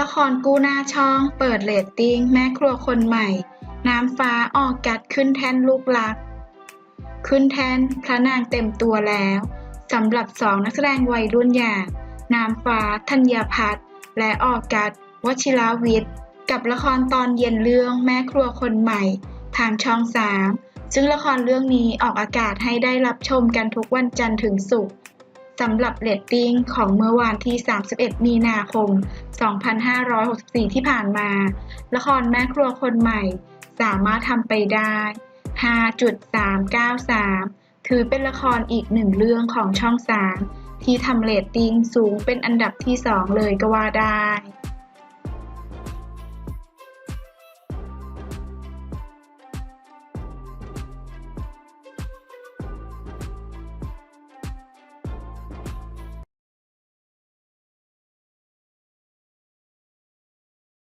ละครกู้หน้าช่อง เปิดเรตติ้ง แม่ครัวคนใหม่ น้ำฟ้าออกกัดขึ้นแท่นลูกรัก ขึ้นแท่นพระนางเต็มตัวแล้วสำหรับสองนักแสดงวัยรุ่นอย่าง น้ำฟ้าธัญญาพัฒน์และออกัสวชิราวิทย์ กับละครตอนเย็นเรื่องแม่ครัวคนใหม่ ทางช่องสามซึ่งละครเรื่องนี้ออกอากาศให้ได้รับชมกันทุกวันจันทร์ถึงศุกร์ สำหรับเรตติ้งของเมื่อวานที่ 31 มีนาคม 2564 ที่ผ่านมา ละครแม่ครัวคนใหม่ สามารถทำไปได้ 5.393 ถือเป็นละครอีกหนึ่งเรื่องของช่อง3ที่ทำเรตติ้งสูงเป็นอันดับที่ 2 เลยก็ว่าได้